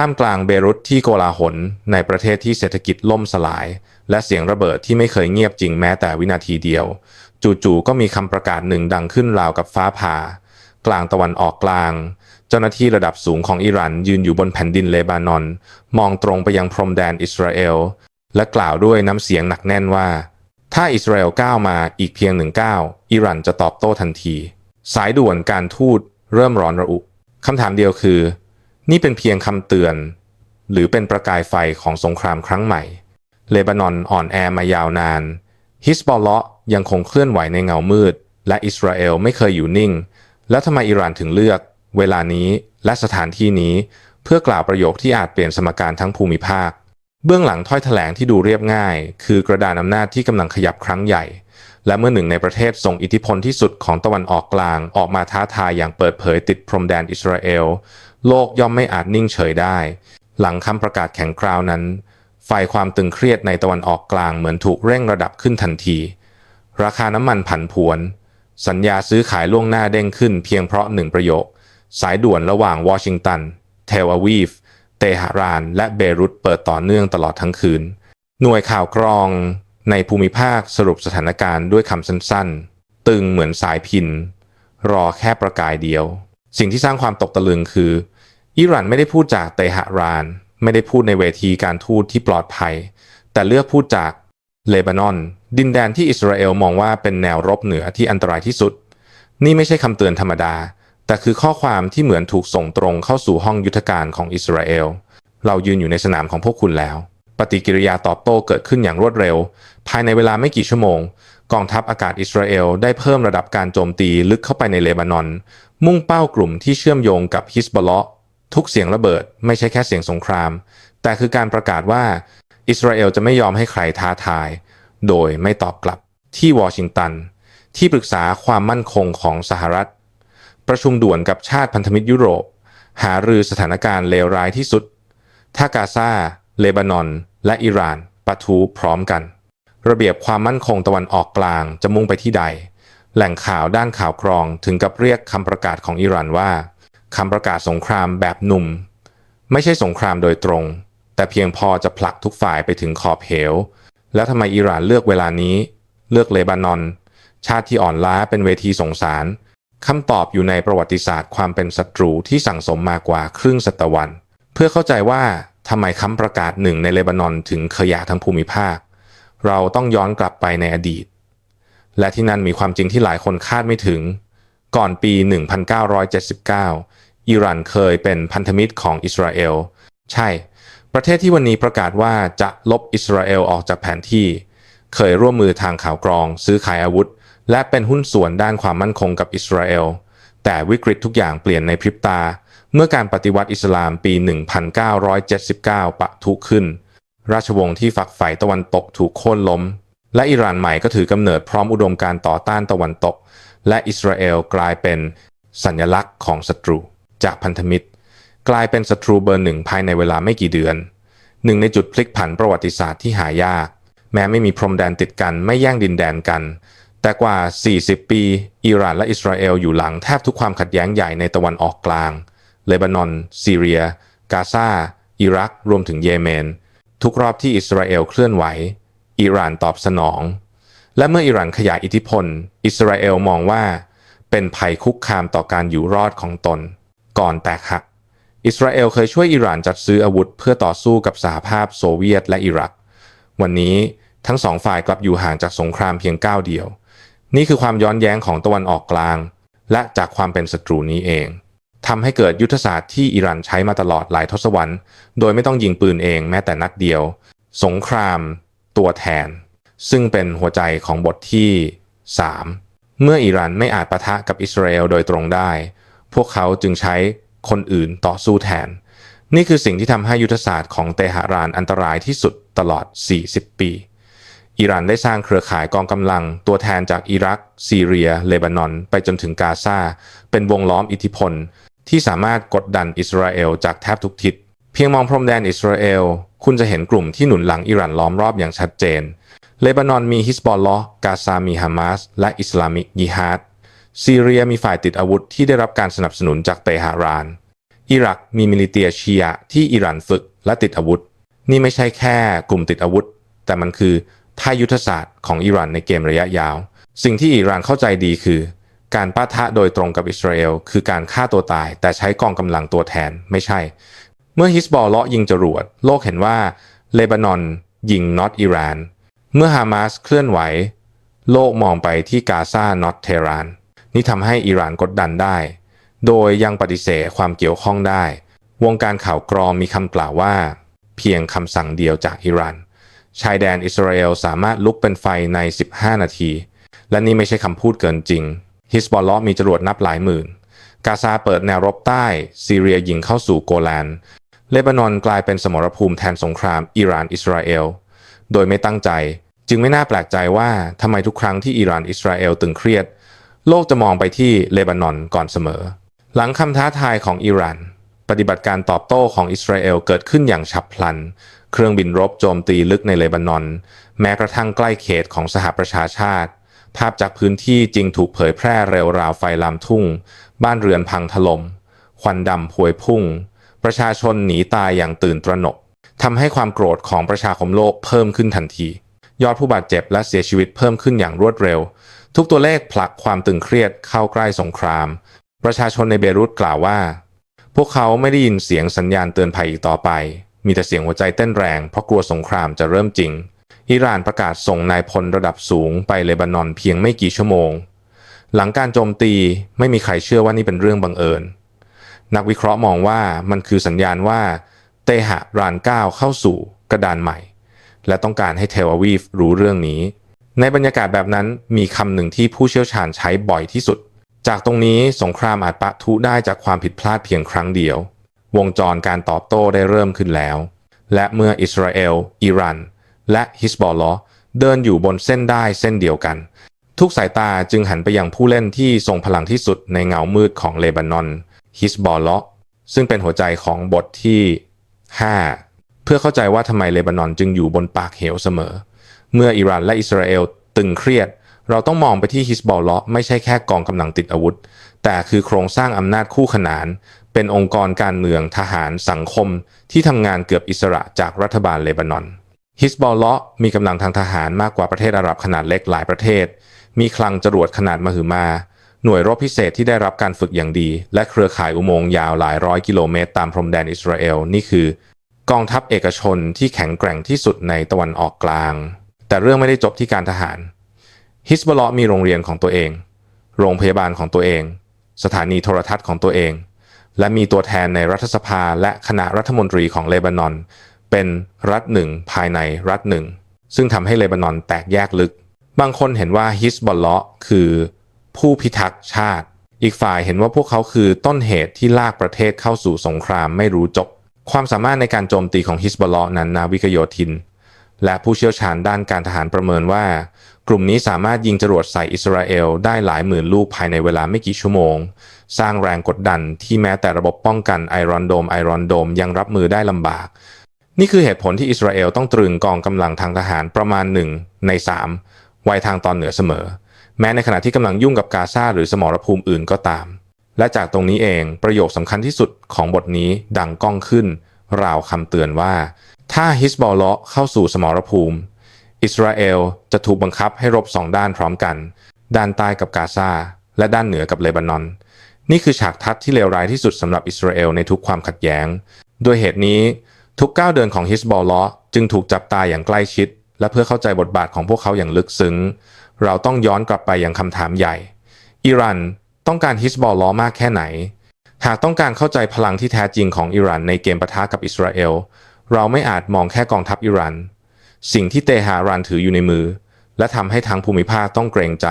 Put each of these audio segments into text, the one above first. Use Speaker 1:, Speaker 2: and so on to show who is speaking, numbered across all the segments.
Speaker 1: ท่ามกลางเบรุตที่โกลาหลในประเทศที่เศรษฐกิจล่มสลาย และเสียงระเบิดที่ไม่เคยเงียบจริงแม้แต่วินาทีเดียว จู่ๆก็มีคำประกาศหนึ่งดังขึ้นราวกับฟ้าผ่า กลางตะวันออกกลาง เจ้าหน้าที่ระดับสูงของอิหร่านยืนอยู่บนแผ่นดินเลบานอน มองตรงไปยังพรมแดนอิสราเอล และกล่าวด้วยน้ำเสียงหนักแน่นว่า ถ้าอิสราเอลก้าวมาอีกเพียงหนึ่งก้าวอิหร่านจะตอบโต้ทันที สายด่วนการทูตเริ่มร้อนระอุคำถามเดียวคือ นี่เป็นเพียงคำเตือน หรือเป็นประกายไฟของสงครามครั้งใหม่ เลบานอนอ่อนแอมายาวนาน ฮิสบอลเลาะยังคงเคลื่อนไหวในเงามืด และอิสราเอลไม่เคยอยู่นิ่ง แล้วทำไมอิหร่านถึงเลือก เวลานี้และสถานที่นี้ เพื่อกล่าวประโยคที่อาจเปลี่ยนสมการทั้งภูมิภาค เบื้องหลังถ้อยแถลงที่ดูเรียบง่าย คือกระดานอำนาจที่กำลังขยับครั้งใหญ่และเมื่อหนึ่งในประเทศทรงอิทธิพลที่สุดของตะวันออกกลางออกมาท้าทายอย่างเปิดเผยติดพรมแดนอิสราเอล โลกย่อมไม่อาจนิ่งเฉยได้ หลังคำประกาศแข็งกร้าวนั้นไฟความตึงเครียดในตะวันออกกลางเหมือนถูกเร่งระดับขึ้นทันที ราคาน้ำมันผันผวน สัญญาซื้อขายล่วงหน้าเด้งขึ้นเพียงเพราะหนึ่งประโยค สายด่วนระหว่างวอชิงตัน เทลอาวีฟ เตหะราน และเบรุตเปิดต่อเนื่องตลอดทั้งคืน หน่วยข่าวกรองในภูมิภาคสรุปสถานการณ์ด้วยคำสั้นๆ ตึงเหมือนสายพิน รอแค่ประกายเดียว สิ่งที่สร้างความตกตะลึงคืออิหร่านไม่ได้พูดจากเตหะราน ไม่ได้พูดในเวทีการทูตที่ปลอดภัย แต่เลือกพูดจากเลบานอน ดินแดนที่อิสราเอลมองว่าเป็นแนวรบเหนือที่อันตรายที่สุด นี่ไม่ใช่คำเตือนธรรมดา แต่คือข้อความที่เหมือนถูกส่งตรงเข้าสู่ห้องยุทธการของอิสราเอล เรายืนอยู่ในสนามของพวกคุณแล้ว ปฏิกิริยาตอบโต้เกิดขึ้นอย่างรวดเร็ว ภายในเวลาไม่กี่ชั่วโมง กองทัพอากาศอิสราเอลได้เพิ่มระดับการโจมตีลึกเข้าไปในเลบานอน มุ่งเป้ากลุ่มที่เชื่อมโยงกับฮิสบอลเลาะทุกเสียงระเบิดไม่ใช่แค่เสียงสงคราม แต่คือการประกาศว่า อิสราเอลจะไม่ยอมให้ใครท้าทาย โดยไม่ตอบกลับที่วอชิงตัน ที่ปรึกษาความมั่นคงของสหรัฐ ประชุมด่วนกับชาติพันธมิตรยุโรป หารือสถานการณ์เลวร้ายที่สุด ถ้ากาซาเลบานอน และอิหร่านปะทุพร้อมกัน ระเบียบความมั่นคงตะวันออกกลางจะมุ่งไปที่ใด แหล่งข่าวด้านข่าวกรองถึงกับเรียกคำประกาศของอิหร่านว่าคำประกาศสงครามแบบหนุ่ม ไม่ใช่สงครามโดยตรง แต่เพียงพอจะผลักทุกฝ่ายไปถึงขอบเหว แล้วทำไมอิหร่านเลือกเวลานี้ เลือกเลบานอน ชาติที่อ่อนล้าเป็นเวทีสงสารคำตอบอยู่ในประวัติศาสตร์ความเป็นศัตรูที่สั่งสมมากว่าครึ่งศตวรรษ เพื่อเข้าใจว่าทำไมคำประกาศหนึ่งในเลบานอนถึงขยะทั้งภูมิภาค เราต้องย้อนกลับไปในอดีต และที่นั่นมีความจริงที่หลายคนคาดไม่ถึง ก่อนปี 1979 อิหร่านเคยเป็นพันธมิตรของอิสราเอล ใช่ ประเทศที่วันนี้ประกาศว่าจะลบอิสราเอลออกจากแผนที่ เคยร่วมมือทางข่าวกรอง ซื้อขายอาวุธ และเป็นหุ้นส่วนด้านความมั่นคงกับอิสราเอล แต่วิกฤตทุกอย่างเปลี่ยนในพริบตา เมื่อการปฏิวัติอิสลามปี 1979 ปะทุขึ้น ราชวงศ์ที่ฝักใฝ่ตะวันตกถูกโค่นล้ม และอิหร่านใหม่ก็ถือกำเนิดพร้อมอุดมการต่อต้านตะวันตก และอิสราเอลกลายเป็นสัญลักษณ์ของศัตรู จากพันธมิตร กลายเป็นศัตรูเบอร์หนึ่งภายในเวลาไม่กี่เดือน หนึ่งในจุดพลิกผันประวัติศาสตร์ที่หายาก แม้ไม่มีพรมแดนติดกันไม่แย่งดินแดนกัน แต่กว่า 40 ปี อิหร่านและอิสราเอลอยู่หลังแทบทุกความขัดแย้งใหญ่ในตะวันออกกลางเลบานอน ซีเรีย กาซาอิรัก รวมถึงเยเมน ทุกรอบที่อิสราเอลเคลื่อนไหว อิหร่านตอบสนอง และเมื่ออิหร่านขยายอิทธิพล อิสราเอลมองว่า เป็นภัยคุกคามต่อการอยู่รอดของตน ก่อนแตกหัก อิสราเอลเคยช่วยอิหร่านจัดซื้ออาวุธเพื่อต่อสู้กับสหภาพโซเวียตและอิรัก วันนี้ทั้งสองฝ่ายกลับอยู่ห่างจากสงครามเพียงก้าวเดียว นี่คือความย้อนแย้งของตะวันออกกลาง และจากความเป็นศัตรูนี้เอง ทำให้เกิดยุทธศาสตร์ที่อิหร่านใช้มาตลอดหลายทศวรรษ โดยไม่ต้องยิงปืนเองแม้แต่นัดเดียว สงคราม ตัวแทน ซึ่งเป็นหัวใจของบทที่ 3 เมื่ออิหร่านไม่อาจปะทะกับอิสราเอลโดยตรงได้ พวกเขาจึงใช้คนอื่นต่อสู้แทน นี่คือสิ่งที่ทำให้ยุทธศาสตร์ของเตหะรานอันตรายที่สุดตลอด 40 ปีอิหร่านได้สร้างเครือข่ายกองกำลังตัวแทนจากอิรัก ซีเรีย เลบานอน ไปจนถึงกาซาเป็นวงล้อมอิทธิพล ที่สามารถกดดันอิสราเอลจากแทบทุกทิศ เพียงมองพรมแดนอิสราเอล คุณจะเห็นกลุ่มที่หนุนหลังอิหร่านล้อมรอบอย่างชัดเจน เลบานอนมีฮิสบอลลอห์กาซามีฮามาส และอิสลามิกยิฮาดซีเรียมีฝ่ายติดอาวุธที่ได้รับการสนับสนุนจากเตหะราน อิรักมีมิลิเตียชียะที่อิหร่านฝึกและติดอาวุธ นี่ไม่ใช่แค่กลุ่มติดอาวุธ แต่มันคือท่ายุทธศาสตร์ของอิหร่านในเกมระยะยาว สิ่งที่อิหร่านเข้าใจดีคือ การปะทะโดยตรงกับอิสราเอลคือการฆ่าตัวตาย แต่ใช้กองกำลังตัวแทนไม่ใช่ เมื่อฮิสบอลเลาะยิงจรวด โลกเห็นว่าเลบานอนยิงน็อตอิหร่าน เมื่อฮามาสเคลื่อนไหว โลกมองไปที่กาซาน็อตเทหราน นี่ทำให้อิหร่านกดดันได้ โดยยังปฏิเสธความเกี่ยวข้องได้ วงการข่าวกรองมีคำกล่าวว่า เพียงคำสั่งเดียวจากอิหร่านชายแดนอิสราเอลสามารถลุกเป็นไฟใน 15 นาที และนี่ไม่ใช่คำพูดเกินจริง ฮิสบอลลาะมีจรวดนับหลายหมื่น กาซาเปิดแนวรบใต้ ซีเรียยิงเข้าสู่โกแลนเลบานอนกลายเป็นสมรภูมิแทนสงครามอิหร่านอิสราเอล โดยไม่ตั้งใจ จึงไม่น่าแปลกใจว่าทำไมทุกครั้งที่อิหร่านอิสราเอลตึงเครียด โลกจะมองไปที่เลบานอนก่อนเสมอ หลังคำท้าทายของอิหร่านปฏิบัติการตอบโต้ของอิสราเอลเกิดขึ้นอย่างฉับพลัน เครื่องบินรบโจมตีลึกในเลบานอน แม้กระทั่งใกล้เขตของสหประชาชาติ ภาพจากพื้นที่จริงถูกเผยแพร่เร็วราวไฟลามทุ่ง บ้านเรือนพังถลม่มควันดำพวยพุ่ง ประชาชนหนีตายอย่างตื่นตระหนกทำให้ความโกรธของประชาคมโลกเพิ่มขึ้นทันที ยอดผู้บาดเจ็บและเสียชีวิตเพิ่มขึ้นอย่างรวดเร็ว ทุกตัวเลขผลักความตึงเครียดเข้าใกล้สงคราม ประชาชนในเบรุตกล่าวว่า พวกเขาไม่ได้ยินเสียงสัญญาณเตือนภัยอีกต่อไป มีแต่เสียงหัวใจเต้นแรงเพราะกลัวสงครามจะเริ่มจริง อิหร่านประกาศส่งนายพลระดับสูงไปเลบานอนเพียงไม่กี่ชั่วโมง หลังการโจมตีไม่มีใครเชื่อว่านี่เป็นเรื่องบังเอิญ นักวิเคราะห์มองว่ามันคือสัญญาณว่าเตหะรานก้าวเข้าสู่กระดานใหม่ และต้องการให้เทลอาวีฟรู้เรื่องนี้ ในบรรยากาศแบบนั้นมีคำหนึ่งที่ผู้เชี่ยวชาญใช้บ่อยที่สุด จากตรงนี้สงครามอาจปะทุได้จากความผิดพลาดเพียงครั้งเดียว วงจรการตอบโต้ได้เริ่มขึ้นแล้ว และเมื่ออิสราเอล อิหร่าน และฮิสบอลลอเดินอยู่บนเส้นได้เส้นเดียวกัน ทุกสายตาจึงหันไปยังผู้เล่นที่ทรงพลังที่สุดในเงามืดของเลบานอนฮิสบอลลอซึ่งเป็นหัวใจของบทที่ 5 เพื่อเข้าใจว่าทำไมเลบานอนจึงอยู่บนปากเหวเสมอ เมื่ออิหร่านและอิสราเอลตึงเครียด เราต้องมองไปที่ฮิสบอลลอไม่ใช่แค่กองกำลังติดอาวุธ แต่คือโครงสร้างอำนาจคู่ขนาน เป็นองค์กรการเมืองทหารสังคม ที่ทำงานเกือบอิสระจากรัฐบาลเลบานอน ฮิสบอลเลาะมีกำลังทางทหารมากกว่าประเทศอาหรับขนาดเล็กหลายประเทศ มีคลังจรวดขนาดมหึมา หน่วยรบพิเศษที่ได้รับการฝึกอย่างดี และเครือข่ายอุโมงค์ยาวหลายร้อยกิโลเมตรตามพรมแดนอิสราเอลนี่คือกองทัพเอกชนที่แข็งแกร่งที่สุดในตะวันออกกลาง แต่เรื่องไม่ได้จบที่การทหารฮิสบอลเลาะมีโรงเรียนของตัวเอง โรงพยาบาลของตัวเอง สถานีโทรทัศน์ของตัวเอง และมีตัวแทนในรัฐสภาและคณะรัฐมนตรีของเลบานอน เป็นรัฐหนึ่งภายในรัฐหนึ่ง ซึ่งทำให้เลบานอนแตกแยกลึก บางคนเห็นว่าฮิสบอลเลาะคือผู้พิทักษ์ชาติ อีกฝ่ายเห็นว่าพวกเขาคือต้นเหตุที่ลากประเทศเข้าสู่สงครามไม่รู้จบ ความสามารถในการโจมตีของฮิสบอลเลาะนั้นนาวิกโยธิน และผู้เชี่ยวชาญด้านการทหารประเมินว่า กลุ่มนี้สามารถยิงจรวดใส่อิสราเอลได้หลายหมื่นลูกภายในเวลาไม่กี่ชั่วโมง สร้างแรงกดดันที่แม้แต่ระบบป้องกันไอรอนโดมไอรอนโดมยังรับมือได้ลำบาก นี่คือเหตุผลที่อิสราเอลต้องตรึงกองกำลังทางทหารประมาณหนึ่งในสามไว้ทางตอนเหนือเสมอ แม้ในขณะที่กำลังยุ่งกับกาซาหรือสมรภูมิอื่นก็ตาม และจากตรงนี้เองประโยคสำคัญที่สุดของบทนี้ดังก้องขึ้น ราวคำเตือนว่า ถ้าฮิสบอลเลาะเข้าสู่สมรภูมิ อิสราเอลจะถูกบังคับให้รบสองด้านพร้อมกัน ด้านใต้กับกาซาและด้านเหนือกับเลบานอน นี่คือฉากทัศน์ที่เลวร้ายที่สุดสำหรับอิสราเอลในทุกความขัดแย้ง ด้วยเหตุนี้ ทุกก้าวเดินของฮิสบอลลาะจึงถูกจับตาอย่างใกล้ชิด และเพื่อเข้าใจบทบาทของพวกเขาอย่างลึกซึ้ง เราต้องย้อนกลับไปยังคำถามใหญ่ อิหร่านต้องการฮิสบอลลาะมากแค่ไหน หากต้องการเข้าใจพลังที่แท้จริงของอิหร่านในเกมปะทะกับอิสราเอล เราไม่อาจมองแค่กองทัพอิหร่าน สิ่งที่เตหะรานถืออยู่ในมือ และทำให้ทางภูมิภาคต้องเกรงใจ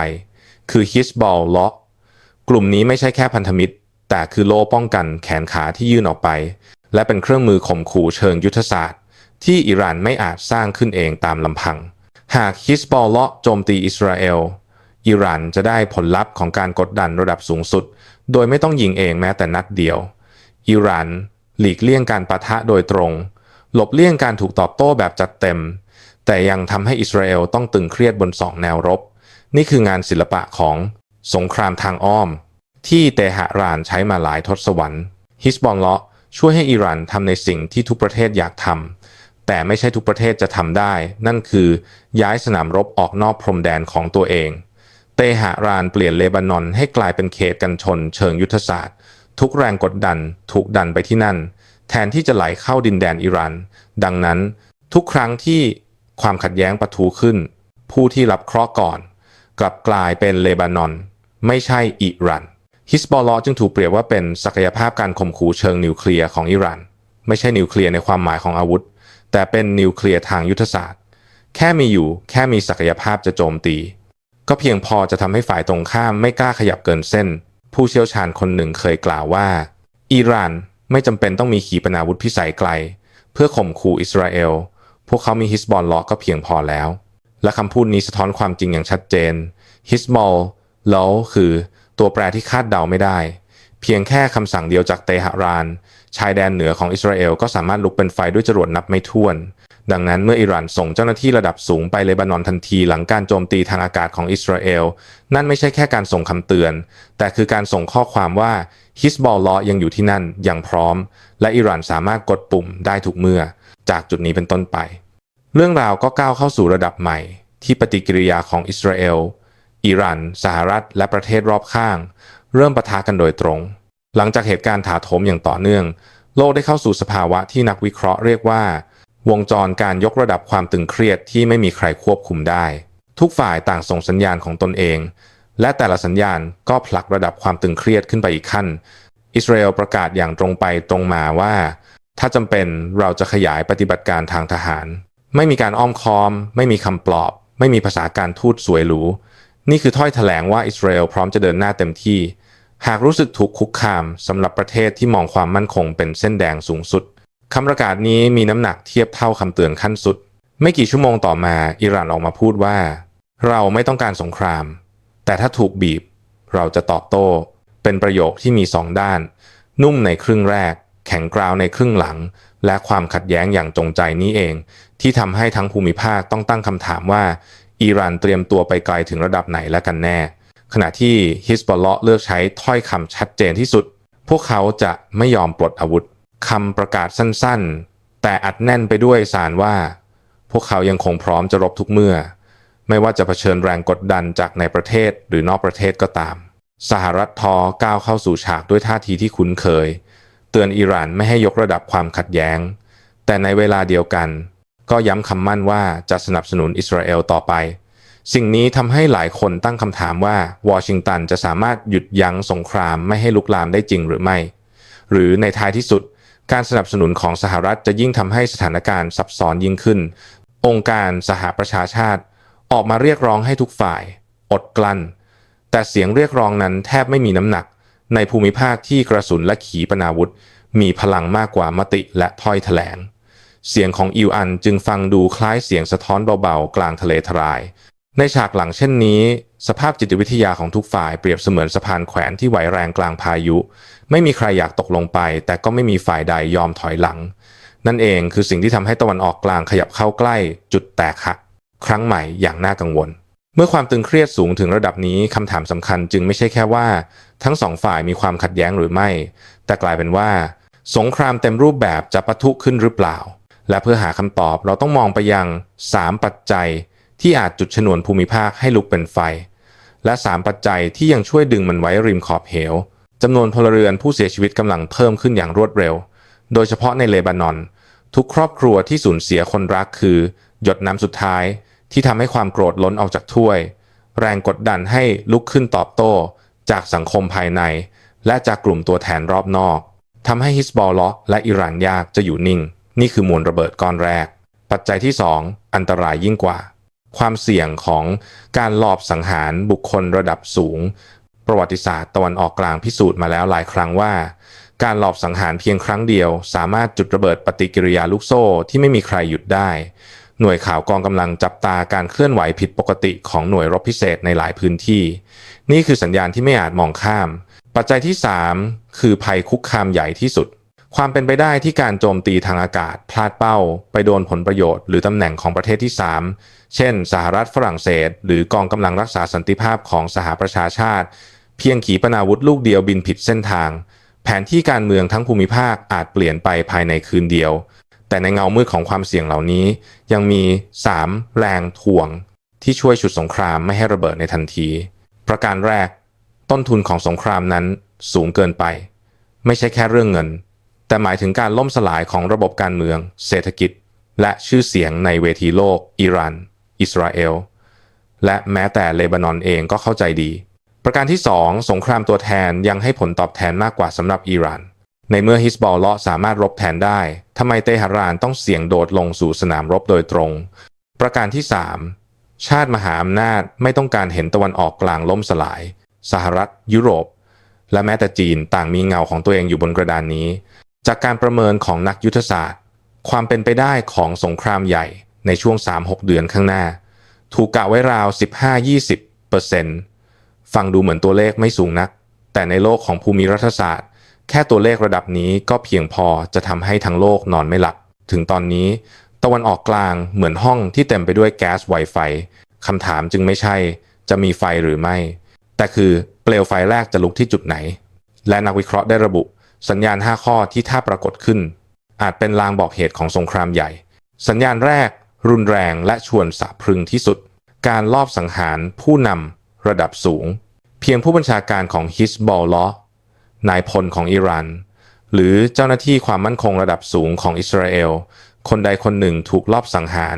Speaker 1: คือฮิสบอลลาะกลุ่มนี้ไม่ใช่แค่พันธมิตร แต่คือโล่ป้องกันแขนขาที่ยื่นออกไป และเป็นเครื่องมือข่มขู่เชิงยุทธศาสตร์ ที่อิหร่านไม่อาจสร้างขึ้นเองตามลำพัง หากฮิสบอลเลาะโจมตีอิสราเอลอิหร่านจะได้ผลลัพธ์ของการกดดันระดับสูงสุด โดยไม่ต้องยิงเองแม้แต่นัดเดียวอิหร่านหลีกเลี่ยงการปะทะโดยตรง หลบเลี่ยงการถูกตอบโต้แบบจัดเต็ม แต่ยังทำให้อิสราเอลต้องตึงเครียดบนสองแนวรบ นี่คืองานศิลปะของสงครามทางอ้อม ที่เตหะรานใช้มาหลายทศวรรษฮิสบอลเลาะ ช่วยให้อิหร่านทำในสิ่งที่ทุกประเทศอยากทำแต่ไม่ใช่ทุกประเทศจะทำได้ นั่นคือย้ายสนามรบออกนอกพรมแดนของตัวเอง เตหะรานเปลี่ยนเลบานอนให้กลายเป็นเขตกันชน เชิงยุทธศาสตร์ ทุกแรงกดดันถูกดันไปที่นั่น แทนที่จะไหลเข้าดินแดนอิหร่าน ดังนั้น ทุกครั้งที่ความขัดแย้งปะทุขึ้น ผู้ที่รับเคราะห์ก่อน กลับกลายเป็นเลบานอน ไม่ใช่อิหร่าน ฮิสบอลลอจึงถูกเปรียบว่าเป็นศักยภาพการข่มขู่เชิงนิวเคลียร์ของอิหร่าน ไม่ใช่นิวเคลียร์ในความหมายของอาวุธ แต่เป็นนิวเคลียร์ทางยุทธศาสตร์ แค่มีอยู่แค่มีศักยภาพจะโจมตี ก็เพียงพอจะทำให้ฝ่ายตรงข้ามไม่กล้าขยับเกินเส้น ผู้เชี่ยวชาญคนหนึ่งเคยกล่าวว่าอิหร่านไม่จำเป็นต้องมีขีปนาวุธพิสัยไกล เพื่อข่มขู่อิสราเอลพวกเขามีฮิสบอลลอก็เพียงพอแล้ว และคำพูดนี้สะท้อนความจริงอย่างชัดเจนฮิสบอลลอคือ ตัวแปรที่คาดเดาไม่ได้ เพียงแค่คำสั่งเดียวจากเตหะราน ชายแดนเหนือของอิสราเอลก็สามารถลุกเป็นไฟด้วยจรวดนับไม่ถ้วน ดังนั้นเมื่ออิหร่านส่งเจ้าหน้าที่ระดับสูงไปเลบานอนทันทีหลังการโจมตีทางอากาศของอิสราเอล นั่นไม่ใช่แค่การส่งคำเตือน แต่คือการส่งข้อความว่าฮิสบอลลอยังอยู่ที่นั่นอย่างพร้อม และอิหร่านสามารถกดปุ่มได้ทุกเมื่อ จากจุดนี้เป็นต้นไป เรื่องราวก็ก้าวเข้าสู่ระดับใหม่ ที่ปฏิกิริยาของอิสราเอล อิหร่าน สหรัฐ และประเทศรอบข้าง เริ่มปะทะกันโดยตรง หลังจากเหตุการณ์ถาโถมอย่างต่อเนื่อง โลกได้เข้าสู่สภาวะที่นักวิเคราะห์เรียกว่า วงจรการยกระดับความตึงเครียดที่ไม่มีใครควบคุมได้ ทุกฝ่ายต่างส่งสัญญาณของตนเอง และแต่ละสัญญาณก็ผลักระดับความตึงเครียดขึ้นไปอีกขั้น อิสราเอลประกาศอย่างตรงไปตรงมาว่า ถ้าจำเป็นเราจะขยายปฏิบัติการทางทหาร ไม่มีการอ้อมค้อม ไม่มีคำปลอบ ไม่มีภาษาการทูตสวยหรู นี่คือถ้อยแถลงว่าอิสราเอลพร้อมจะเดินหน้าเต็มที่ หากรู้สึกถูกคุกคามสำหรับประเทศที่มองความมั่นคงเป็นเส้นแดงสูงสุดคำประกาศนี้มีน้ำหนักเทียบเท่าคำเตือนขั้นสุด ไม่กี่ชั่วโมงต่อมาอิหร่านออกมาพูดว่า เราไม่ต้องการสงคราม แต่ถ้าถูกบีบ เราจะตอบโต้ เป็นประโยคที่มีสองด้าน นุ่มในครึ่งแรก แข็งกราวในครึ่งหลัง และความขัดแย้งอย่างจงใจนี้เอง ที่ทำให้ทั้งภูมิภาคต้องตั้งคำถามว่า อิหร่านเตรียมตัวไปไกลถึงระดับไหนและกันแน่ ขณะที่ฮิสบอลเลาะเลือกใช้ถ้อยคำชัดเจนที่สุด พวกเขาจะไม่ยอมปลดอาวุธคำประกาศสั้นๆ แต่อัดแน่นไปด้วยสารว่า พวกเขายังคงพร้อมจะรบทุกเมื่อ ไม่ว่าจะเผชิญแรงกดดันจากในประเทศหรือนอกประเทศก็ตาม สหรัฐทอก้าวเข้าสู่ฉากด้วยท่าทีที่คุ้นเคย เตือนอิหร่านไม่ให้ยกระดับความขัดแย้ง แต่ในเวลาเดียวกัน ก็ย้ำคำมั่นว่าจะสนับสนุนอิสราเอลต่อไป สิ่งนี้ทำให้หลายคนตั้งคำถามว่าวอชิงตันจะสามารถหยุดยั้งสงครามไม่ให้ลุกลามได้จริงหรือไม่ หรือในท้ายที่สุด การสนับสนุนของสหรัฐจะยิ่งทำให้สถานการณ์ซับซ้อนยิ่งขึ้น องค์การสหประชาชาติ ออกมาเรียกร้องให้ทุกฝ่าย อดกลั้น แต่เสียงเรียกร้องนั้นแทบไม่มีน้ำหนัก ในภูมิภาคที่กระสุนและขีปนาวุธ มีพลังมากกว่ามติและถ้อยแถลง เสียงของอิวอันจึงฟังดูคล้ายเสียงสะท้อนเบาๆ กลางทะเลทราย ในฉากหลังเช่นนี้ สภาพจิตวิทยาของทุกฝ่ายเปรียบเสมือนสะพานแขวนที่ไหวแรงกลางพายุ ไม่มีใครอยากตกลงไป แต่ก็ไม่มีฝ่ายใดยอมถอยหลัง นั่นเองคือสิ่งที่ทำให้ตะวันออกกลางขยับเข้าใกล้ จุดแตกหักครั้งใหม่อย่างน่ากังวล เมื่อความตึงเครียดสูงถึงระดับนี้คำถามสำคัญจึงไม่ใช่แค่ว่า ทั้งสองฝ่ายมีความขัดแย้งหรือไม่ แต่กลายเป็นว่า สงครามเต็มรูปแบบจะปะทุขึ้นหรือเปล่า และเพื่อหาคำตอบเราต้องมองไปยัง 3 ปัจจัยที่อาจจุดชนวนภูมิภาคให้ลุกเป็นไฟ และ 3 ปัจจัยที่ยังช่วยดึงมันไว้ริมขอบเหวจำนวนพลเรือนผู้เสียชีวิตกำลังเพิ่มขึ้นอย่างรวดเร็ว โดยเฉพาะในเลบานอน ทุกครอบครัวที่สูญเสียคนรักคือ หยดน้ำสุดท้าย ที่ทำให้ความโกรธล้นออกจากถ้วย แรงกดดันให้ลุกขึ้นตอบโต้ จากสังคมภายใน และจากกลุ่มตัวแทนรอบนอกทำให้ฮิสบอลลาะและอิหร่านยากจะอยู่นิ่ง นี่คือมวลระเบิดก้อนแรก ปัจจัยที่ 2 อันตรายยิ่งกว่า ความเสี่ยงของการลอบสังหารบุคคลระดับสูง ประวัติศาสตร์ตะวันออกกลางพิสูจน์มาแล้วหลายครั้งว่า การลอบสังหารเพียงครั้งเดียว สามารถจุดระเบิดปฏิกิริยาลูกโซ่ที่ไม่มีใครหยุดได้ หน่วยข่าวกองกำลังจับตาการเคลื่อนไหวผิดปกติของหน่วยรบพิเศษในหลายพื้นที่ นี่คือสัญญาณที่ไม่อาจมองข้าม ปัจจัยที่ 3 คือภัยคุกคามใหญ่ที่สุด ความเป็นไปได้ที่การโจมตีทางอากาศ พลาดเป้า ไปโดนผลประโยชน์หรือตำแหน่งของประเทศที่ 3 เช่น สหรัฐฝรั่งเศส หรือกองกำลังรักษาสันติภาพของสหประชาชาติ เพียงขีปนาวุธลูกเดียวบินผิดเส้นทาง แผนที่การเมืองทั้งภูมิภาคอาจเปลี่ยนไปภายในคืนเดียว แต่ในเงามืดของความเสี่ยงเหล่านี้ ยังมี 3 แรงถ่วง ที่ช่วยฉุดสงครามไม่ให้ระเบิดในทันที ประการแรก ต้นทุนของสงครามนั้นสูงเกินไป ไม่ใช่แค่เรื่องเงิน แต่หมายถึงการล่มสลายของระบบการเมือง เศรษฐกิจ และชื่อเสียงในเวทีโลก อิหร่าน อิสราเอล และแม้แต่เลบานอนเองก็เข้าใจดี ประการที่ 2 สงครามตัวแทนยังให้ผลตอบแทนมากกว่าสำหรับอิหร่าน ในเมื่อฮิสบอลเลาะสามารถรบแทนได้ทำไมเตหะรานต้องเสี่ยงโดดลงสู่สนามรบโดยตรง ประการที่ 3 ชาติมหาอำนาจไม่ต้องการเห็นตะวันออกกลางล่มสลาย สหรัฐ ยุโรป และแม้แต่จีนต่างมีเงาของตัวเองอยู่บนกระดานนี้ จากการประเมินของนักยุทธศาสตร์ ความเป็นไปได้ของสงครามใหญ่ในช่วง 3-6 เดือนข้างหน้า ถูกกะไว้ราว 15-20%เปอร์เซ็นต์ฟังดูเหมือนตัวเลขไม่สูงนัก แต่ในโลกของภูมิรัฐศาสตร์ แค่ตัวเลขระดับนี้ก็เพียงพอจะทำให้ทั้งโลกนอนไม่หลับ ถึงตอนนี้ ตะวันออกกลางเหมือนห้องที่เต็มไปด้วยแก๊สไวไฟคำถามจึงไม่ใช่ จะมีไฟหรือไม่ แต่คือเปลวไฟแรกจะลุกที่จุดไหน และนักวิเคราะห์ได้ระบุ สัญญาณ 5 ข้อที่ถ้าปรากฏขึ้น อาจเป็นลางบอกเหตุของสงครามใหญ่ สัญญาณแรก รุนแรงและชวนสะพรึงที่สุด การลอบสังหารผู้นำระดับสูง เพียงผู้บัญชาการของฮิสบอลลอนายพลของอิหร่านหรือเจ้าหน้าที่ความมั่นคงระดับสูงของอิสราเอล คนใดคนหนึ่งถูกลอบสังหาร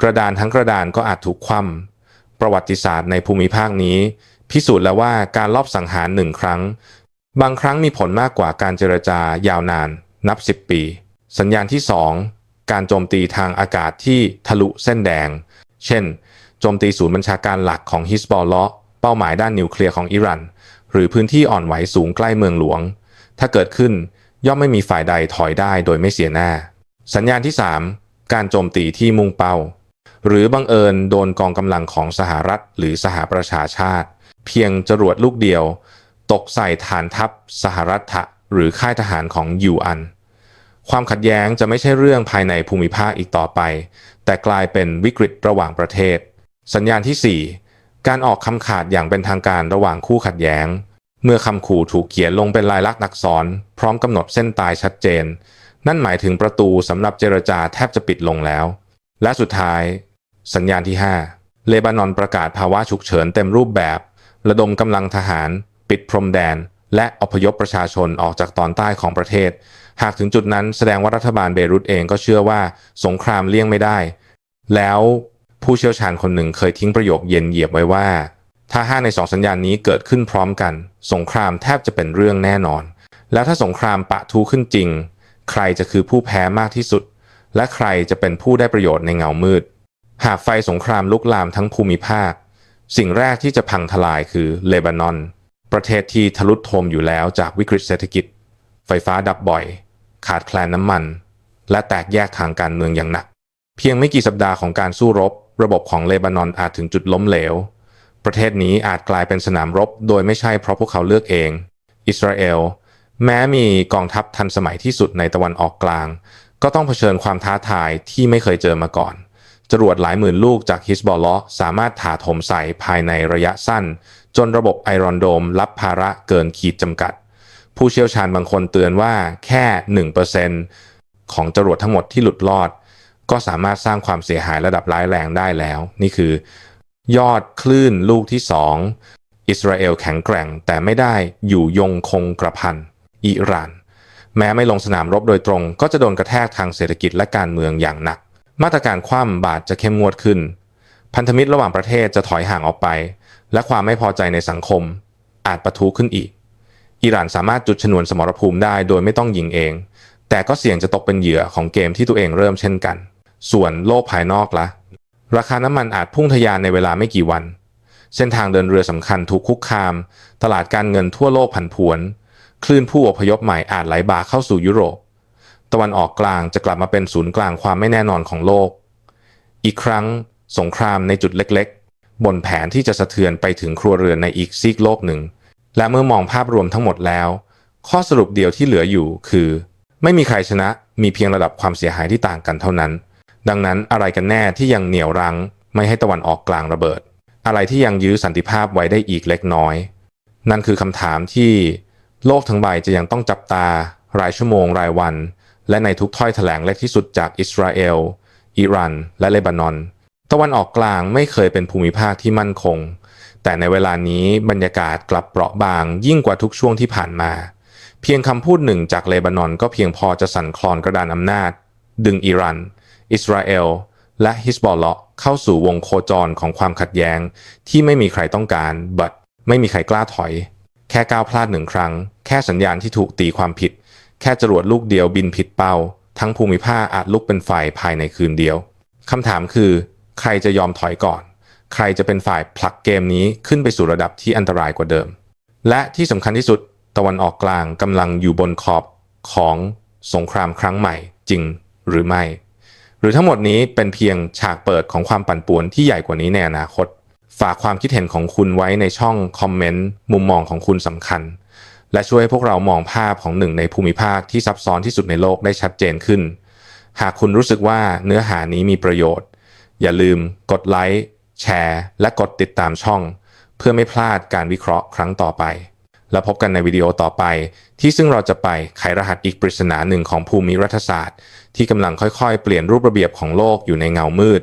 Speaker 1: กระดานทั้งกระดานก็อาจถูกคว่ำประวัติศาสตร์ในภูมิภาคนี้ พิสูจน์แล้วว่าการลอบสังหารหนึ่งครั้ง บางครั้งมีผลมากกว่าการเจรจายาวนาน นับ 10 ปี สัญญาณที่ 2 การโจมตีทางอากาศที่ทะลุเส้นแดง เช่น โจมตีศูนย์บัญชาการหลักของฮิสบอลเลาะเป้าหมายด้านนิวเคลียร์ของอิหร่านหรือพื้นที่อ่อนไหวสูงใกล้เมืองหลวง ถ้าเกิดขึ้นย่อมไม่มีฝ่ายใดถอยได้โดยไม่เสียหน้า สัญญาณที่ 3 การโจมตีที่มุ่งเป้า หรือบังเอิญโดนกองกำลังของสหรัฐหรือสหประชาชาติ เพียงจรวดลูกเดียว ตกใส่ฐานทัพสหรัฐหรือค่ายทหารของยูอัน ความขัดแย้งจะไม่ใช่เรื่องภายในภูมิภาคอีกต่อไป แต่กลายเป็นวิกฤตระหว่างประเทศ สัญญาณที่ 4 การออกคำขาดอย่างเป็นทางการระหว่างคู่ขัดแย้ง เมื่อคำขู่ถูกเขียนลงเป็นลายลักษณ์อักษร พร้อมกำหนดเส้นตายชัดเจน นั่นหมายถึงประตูสำหรับเจรจาแทบจะปิดลงแล้ว และสุดท้าย สัญญาณที่ 5 เลบานอนประกาศภาวะฉุกเฉินเต็มรูปแบบ ระดมกำลังทหาร ปิดพรมแดน และอพยพประชาชนออกจากตอนใต้ของประเทศ หากถึงจุดนั้นแสดงว่ารัฐบาลเบรุตเองก็เชื่อว่าสงครามเลี่ยงไม่ได้ แล้วผู้เชี่ยวชาญคนหนึ่งเคยทิ้งประโยคเย็นเหยียบไว้ว่า ถ้าห้าในสองสัญญาณนี้เกิดขึ้นพร้อมกัน สงครามแทบจะเป็นเรื่องแน่นอน แล้วถ้าสงครามปะทุขึ้นจริง ใครจะคือผู้แพ้มากที่สุด และใครจะเป็นผู้ได้ประโยชน์ในเงามืด หากไฟสงครามลุกลามทั้งภูมิภาค สิ่งแรกที่จะพังทลายคือเลบานอน ประเทศที่ทะลุโทมอยู่แล้วจากวิกฤตเศรษฐกิจ ไฟฟ้าดับบ่อย ขาดแคลนน้ำมัน และแตกแยกทางการเมืองอย่างหนัก เพียงไม่กี่สัปดาห์ของการสู้รบ ระบบของเลบานอนอาจถึงจุดล้มเหลว ประเทศนี้อาจกลายเป็นสนามรบ โดยไม่ใช่เพราะพวกเขาเลือกเอง อิสราเอล แม้มีกองทัพทันสมัยที่สุดในตะวันออกกลาง ก็ต้องเผชิญความท้าทายที่ไม่เคยเจอมาก่อนจรวดหลายหมื่นลูกจากฮิสบอลเลาะสามารถถาโถมใส่ภายในระยะสั้น จนระบบไอรอนโดมรับภาระเกินขีดจำกัด ผู้เชี่ยวชาญบางคนเตือนว่าแค่ 1%ของจรวดทั้งหมดที่หลุดรอด ก็สามารถสร้างความเสียหายระดับร้ายแรงได้แล้ว นี่คือ ยอดคลื่นลูกที่2อิสราเอลแข็งแกร่งแต่ไม่ได้อยู่ยงคงกระพันอิหร่าน แม้ไม่ลงสนามรบโดยตรง ก็จะโดนกระแทกทางเศรษฐกิจและการเมืองอย่างหนัก มาตรการคว่ำบาตรจะเข้มงวดขึ้น พันธมิตรระหว่างประเทศจะถอยห่างออกไป และความไม่พอใจในสังคม อาจปะทุขึ้นอีก อิหร่านสามารถจุดชนวนสมรภูมิได้โดยไม่ต้องยิงเอง แต่ก็เสี่ยงจะตกเป็นเหยื่อของเกมที่ตัวเองเริ่มเช่นกัน ส่วนโลกภายนอกละราคาน้ำมันอาจพุ่งทะยานในเวลาไม่กี่วัน เส้นทางเดินเรือสำคัญถูกคุกคาม ตลาดการเงินทั่วโลกผันผวน คลื่นผู้อพยพใหม่อาจไหลบ่าเข้าสู่ยุโรป ตะวันออกกลางจะกลับมาเป็นศูนย์กลางความไม่แน่นอนของโลก อีกครั้ง สงครามในจุดเล็ก บนแผนที่จะสะเทือนไปถึงครัวเรือนในอีกซีกโลกหนึ่ง และเมื่อมองภาพรวมทั้งหมดแล้ว ข้อสรุปเดียวที่เหลืออยู่คือ ไม่มีใครชนะมีเพียงระดับความเสียหายที่ต่างกันเท่านั้น ดังนั้นอะไรกันแน่ที่ยังเหนี่ยวรั้ง ไม่ให้ตะวันออกกลางระเบิด อะไรที่ยังยื้อสันติภาพไว้ได้อีกเล็กน้อย นั่นคือคำถามที่โลกทั้งใบจะยังต้องจับตารายชั่วโมงรายวัน และในทุกถ้อยแถลงเล็กที่สุดจากอิสราเอล อิหร่านและเลบานอน ตะวันออกกลางไม่เคยเป็นภูมิภาคที่มั่นคง แต่ในเวลานี้บรรยากาศกลับเปราะบางยิ่งกว่าทุกช่วงที่ผ่านมา เพียงคำพูดหนึ่งจากเลบานอนก็เพียงพอจะสั่นคลอนกระดานอำนาจ ดึงอิหร่านอิสราเอล และฮิสบอลเลาะเข้าสู่วงโคจรของความขัดแย้ง ที่ไม่มีใครต้องการ but ไม่มีใครกล้าถอย แค่ก้าวพลาดหนึ่งครั้ง แค่สัญญาณที่ถูกตีความผิด แค่จรวดลูกเดียวบินผิดเป้า ทั้งภูมิภาคอาจลุกเป็นไฟภายในคืนเดียวคำถามคือ ใครจะยอมถอยก่อน ใครจะเป็นฝ่ายผลักเกมนี้ขึ้นไปสู่ระดับที่อันตรายกว่าเดิม และที่สำคัญที่สุดตะวันออกกลางกำลังอยู่บนขอบของสงครามครั้งใหม่จริงหรือไม่ หรือทั้งหมดนี้เป็นเพียงฉากเปิดของความปั่นป่วนที่ใหญ่กว่านี้ในอนาคต ฝากความคิดเห็นของคุณไว้ในช่องคอมเมนต์มุมมองของคุณสำคัญ และช่วยให้พวกเรามองภาพของหนึ่งในภูมิภาคที่ซับซ้อนที่สุดในโลกได้ชัดเจนขึ้น หากคุณรู้สึกว่าเนื้อหานี้มีประโยชน์ อย่าลืมกดไลค์แชร์ และกดติดตามช่อง เพื่อไม่พลาดการวิเคราะห์ครั้งต่อไป แล้วพบกันในวิดีโอต่อไป ที่ซึ่งเราจะไปไขรหัสอีกปริศนาหนึ่งของภูมิรัฐศาสตร์ ที่กำลังค่อยๆ เปลี่ยนรูประเบียบของโลกอยู่ในเงามืด